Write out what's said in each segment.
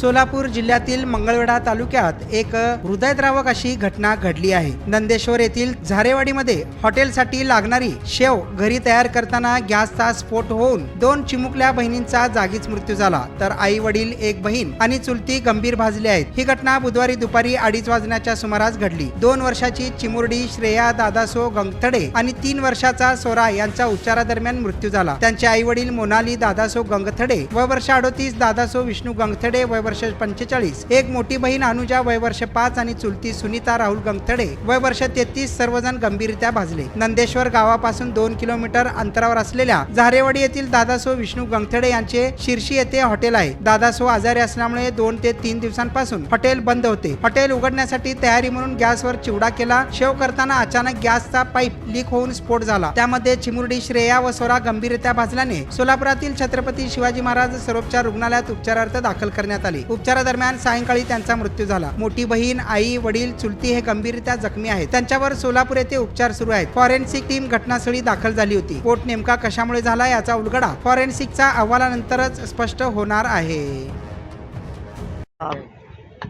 सोलापूर जिल्ह्यातील मंगळवेढा तालुक्यात एक हृदयद्रावक अशी घटना घडली आहे. नंदेश्वर येथील झारेवाडीमध्ये हॉटेलसाठी लागणारी शेव घरी तयार करताना गॅसचा स्फोट होऊन दोन चिमुकल्या बहिणींचा जागीच मृत्यू झाला. तर आई वडील एक बहीण आणि चुलती गंभीर भाजली आहेत. ही घटना बुधवारी दुपारी अडीच वाजण्याच्या सुमारास घडली. दोन वर्षाची चिमुरडी श्रेया दादासो गंगथडे आणि तीन वर्षाचा सोरा यांचा उपचारादरम्यान मृत्यू झाला. त्यांचे आई वडील मोनाली दादासो गंगथडे व वर्ष अडोतीस दादासो विष्णू गंगथडे वय वर्ष पंचेचाळीस. एक मोठी बहीण अनुजा वय वर्ष पाच आणि चुलती सुनीता राहुल गंगथडे. वय वर्ष तेहतीस सर्वजण गंभीररित्या भाजले. नंदेश्वर गावापासून दोन किलोमीटर अंतरावर असलेल्या झारेवाडी येथील दादासो विष्णू गंगथडे यांचे शिर्शी येथे हॉटेल आहे. दादासो आजारी असल्यामुळे दोन ते तीन दिवसांपासून हॉटेल बंद होते. हॉटेल उघडण्यासाठी तयारी म्हणून गॅसवर चिवडा केला. शेव करताना अचानक गॅसचा पाईप लीक होऊन स्फोट झाला. त्यामध्ये चिमुरडी श्रेया व सोरा गंभीररित्या भाजल्याने सोलापुरातील छत्रपती शिवाजी महाराज सर्वोपचार रुग्णालयात उपचारार्थ दाखल करण्यात आले. उपचारादरम्यान सायंकाळी त्यांचा मृत्यू झाला. मोठी बहीण आई वडील चुलती हे गंभीररित्या जखमी आहेत. त्यांच्यावर सोलापूर येथे उपचार सुरू आहेत. फॉरेन्सिक टीम घटनास्थळी दाखल झाली होती. स्फोट नेमका कशामुळे झाला याचा उलगडा फॉरेन्सिकचा अहवालानंतरच स्पष्ट होणार आहे.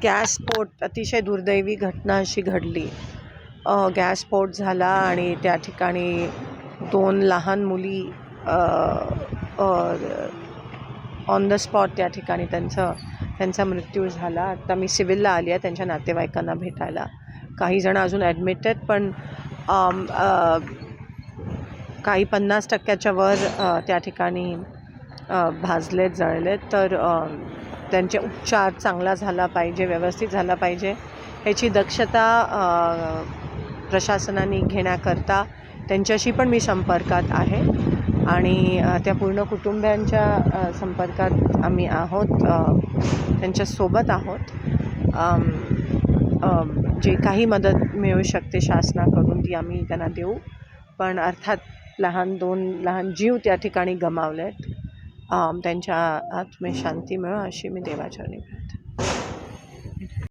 गॅस स्फोट अतिशय दुर्दैवी घटना अशी घडली. गॅस स्फोट झाला आणि त्या ठिकाणी दोन लहान मुली ऑन द स्पॉट त्या ठिकाणी त्यांचं त्यांचा मृत्यू झाला. आता मी सिव्हिलला आली आहे त्यांच्या नातेवाईकांना भेटायला. काही जण अजून ॲडमिटेड पण काही पन्नास टक्क्याच्या वर त्या ठिकाणी भाजलेत जळलेत. तर त्यांचे उपचार चांगला झाला पाहिजे व्यवस्थित झाला पाहिजे. ह्याची दक्षता प्रशासनाने घेण्याकरता त्यांच्याशी पण मी संपर्कात आहे. आणि त्या पूर्ण कुटुंबियांच्या संपर्कात आम्ही आहोत त्यांच्यासोबत आहोत. जे काही मदत मिळू शकते शासनाकडून ती आम्ही त्यांना देऊ. पण अर्थात लहान दोन लहान जीव त्या ठिकाणी गमावले आहेत त्यांच्या आत्मे शांती मिळो अशी मी देवाचरणी प्रार्थना